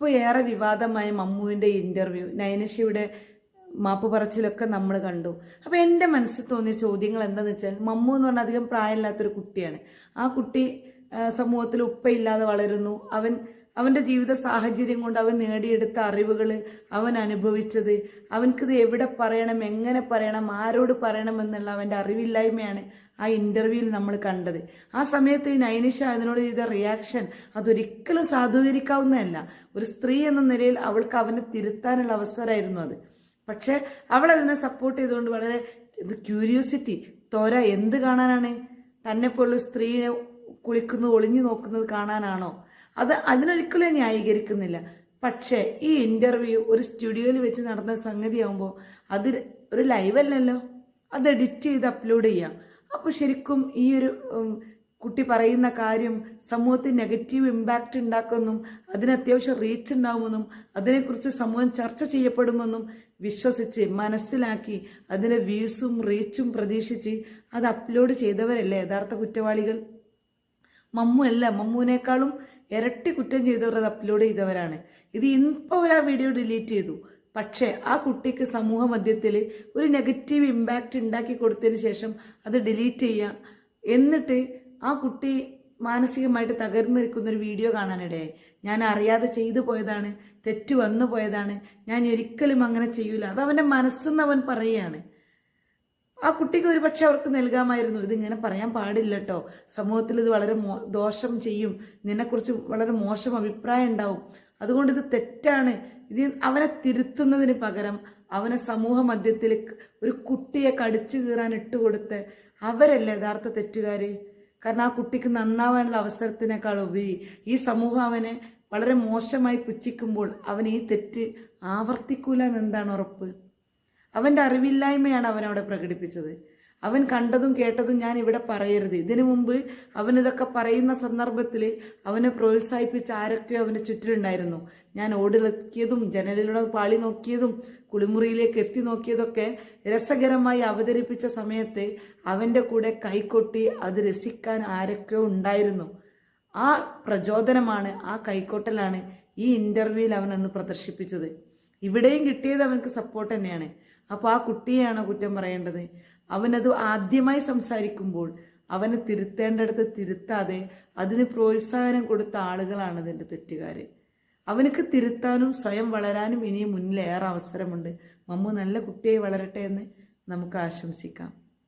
ഇപ്പോൾ ഏറെ വിവാദമായ മമ്മുവിന്റെ ഇന്റർവ്യൂ നയനശയുടെ മാപ്പ് പറച്ചിലൊക്കെ നമ്മൾ കണ്ടു. അപ്പോൾ എന്റെ മനസ്സിൽ തോന്നിയ ചോദ്യങ്ങൾ എന്താണെന്ന് വെച്ചാൽ മമ്മു എന്ന് പറഞ്ഞാൽ അധികം പ്രായമില്ലാത്തൊരു കുട്ടിയാണ്. ആ കുട്ടി സമൂഹത്തിൽ ഉപ്പയില്ലാതെ വളരുന്നു. അവൻ അവന്റെ ജീവിത സാഹചര്യം കൊണ്ട് അവൻ നേടിയെടുത്ത അറിവുകൾ അവൻ അനുഭവിച്ചത്. അവൻക്കിത് എവിടെ പറയണം എങ്ങനെ പറയണം ആരോട് പറയണം എന്നുള്ള അവന്റെ അറിവില്ലായ്മയാണ് ആ ഇന്റർവ്യൂവിൽ നമ്മൾ കണ്ടത്. ആ സമയത്ത് നൈനിഷ അതിനോട് ചെയ്ത റിയാക്ഷൻ അതൊരിക്കലും സാധൂകരിക്കാവുന്നതല്ല. ഒരു സ്ത്രീ എന്ന നിലയിൽ അവൾക്ക് അവനെ തിരുത്താനുള്ള അവസരമായിരുന്നു അത്. പക്ഷെ അവൾ അതിനെ സപ്പോർട്ട് ചെയ്തുകൊണ്ട് വളരെ ക്യൂരിയോസിറ്റി തോര എന്ത് കാണാനാണ്? തന്നെ പോലുള്ള സ്ത്രീയെ കുളിക്കുന്നത് ഒളിഞ്ഞു നോക്കുന്നത് കാണാനാണോ? അത് അതിനൊരിക്കലും ന്യായീകരിക്കുന്നില്ല. പക്ഷേ ഈ ഇന്റർവ്യൂ ഒരു സ്റ്റുഡിയോയിൽ വെച്ച് നടന്ന സംഗതിയാവുമ്പോൾ അത് ഒരു ലൈവ് അല്ലല്ലോ? അത് എഡിറ്റ് ചെയ്ത് അപ്ലോഡ് ചെയ്യാം. അപ്പോൾ ശരിക്കും ഈ ഒരു കുട്ടി പറയുന്ന കാര്യം സമൂഹത്തിൽ നെഗറ്റീവ് ഇമ്പാക്റ്റ് ഉണ്ടാക്കുമെന്നും അതിന് അത്യാവശ്യം റീച്ച് ഉണ്ടാവുമെന്നും അതിനെക്കുറിച്ച് സമൂഹം ചർച്ച ചെയ്യപ്പെടുമെന്നും വിശ്വസിച്ച് മനസ്സിലാക്കി അതിന് വ്യൂസും റീച്ചും പ്രതീക്ഷിച്ച് അത് അപ്ലോഡ് ചെയ്തവരല്ലേ യഥാർത്ഥ കുറ്റവാളികൾ? മമ്മു അല്ല മമ്മുവിനേക്കാളും ഇരട്ടി കുറ്റം ചെയ്തവർ അത് അപ്ലോഡ് ചെയ്തവരാണ്. ഇത് ഇപ്പോൾ അവർ ആ വീഡിയോ ഡിലീറ്റ് ചെയ്തു. പക്ഷേ ആ കുട്ടിക്ക് സമൂഹ മധ്യത്തിൽ ഒരു നെഗറ്റീവ് ഇമ്പാക്റ്റ് ഉണ്ടാക്കി കൊടുത്തതിന് ശേഷം അത് ഡിലീറ്റ് ചെയ്യാം എന്നിട്ട് ആ കുട്ടി മാനസികമായിട്ട് തകർന്നു നിൽക്കുന്ന ഒരു വീഡിയോ കാണാനിടയായി. ഞാൻ അറിയാതെ ചെയ്തു പോയതാണ് തെറ്റ് വന്നു പോയതാണ് ഞാൻ ഒരിക്കലും അങ്ങനെ ചെയ്യൂല. അത് അവന്റെ മനസ്സെന്ന് അവൻ പറയുകയാണ്. ആ കുട്ടിക്ക് ഒരു പക്ഷെ അവർക്ക് നൽകാമായിരുന്നു. ഇതിങ്ങനെ പറയാൻ പാടില്ല കേട്ടോ സമൂഹത്തിൽ ഇത് വളരെ ദോഷം ചെയ്യും. നിന്നെക്കുറിച്ച് വളരെ മോശം അഭിപ്രായം ഉണ്ടാവും. അതുകൊണ്ട് ഇത് തെറ്റാണ്. ഇത് അവനെ തിരുത്തുന്നതിന് പകരം അവനെ സമൂഹ മധ്യത്തിൽ ഒരു കുട്ടിയെ കടിച്ചു കീറാൻ ഇട്ടുകൊടുത്ത് അവരല്ലേ യഥാർത്ഥ തെറ്റുകാര്. കാരണം ആ കുട്ടിക്ക് നന്നാവാനുള്ള അവസരത്തിനേക്കാൾ ഉപരി ഈ സമൂഹം അവനെ വളരെ മോശമായി പുച്ഛിക്കുമ്പോൾ അവൻ ഈ തെറ്റ് ആവർത്തിക്കൂല എന്നെന്താണ് ഉറപ്പ്? അവന്റെ അറിവില്ലായ്മയാണ് അവൻ അവിടെ പ്രകടിപ്പിച്ചത്. അവൻ കണ്ടതും കേട്ടതും ഞാൻ ഇവിടെ പറയരുത്. ഇതിനു മുമ്പ് അവനിതൊക്കെ പറയുന്ന സന്ദർഭത്തിൽ അവനെ പ്രോത്സാഹിപ്പിച്ച് ആരൊക്കെയോ അവന്റെ ചുറ്റിലുണ്ടായിരുന്നു. ഞാൻ ഓടിളക്കിയതും ജനലിലൂടെ പാളി നോക്കിയതും കുളിമുറിയിലേക്ക് എത്തി നോക്കിയതൊക്കെ രസകരമായി അവതരിപ്പിച്ച സമയത്ത് അവന്റെ കൂടെ കൈകൊട്ടി അത് രസിക്കാൻ ആരൊക്കെയോ ഉണ്ടായിരുന്നു. ആ പ്രചോദനമാണ് ആ കൈക്കൊട്ടലാണ് ഈ ഇന്റർവ്യൂവിൽ അവൻ അന്ന് പ്രദർശിപ്പിച്ചത്. ഇവിടെയും കിട്ടിയത് അവനക്ക് സപ്പോർട്ട് തന്നെയാണ്. അപ്പോൾ ആ കുട്ടിയെയാണോ കുറ്റം പറയേണ്ടത്. അവനത് ആദ്യമായി സംസാരിക്കുമ്പോൾ അവനെ തിരുത്തേണ്ടടുത്ത് തിരുത്താതെ അതിന് പ്രോത്സാഹനം കൊടുത്ത ആളുകളാണ് അതിന്റെ തെറ്റുകാര്. അവനക്ക് തിരുത്താനും സ്വയം വളരാനും ഇനിയും മുന്നിലേറെ അവസരമുണ്ട്. മമ്മു നല്ല കുട്ടിയായി വളരട്ടെ എന്ന് നമുക്ക് ആശംസിക്കാം.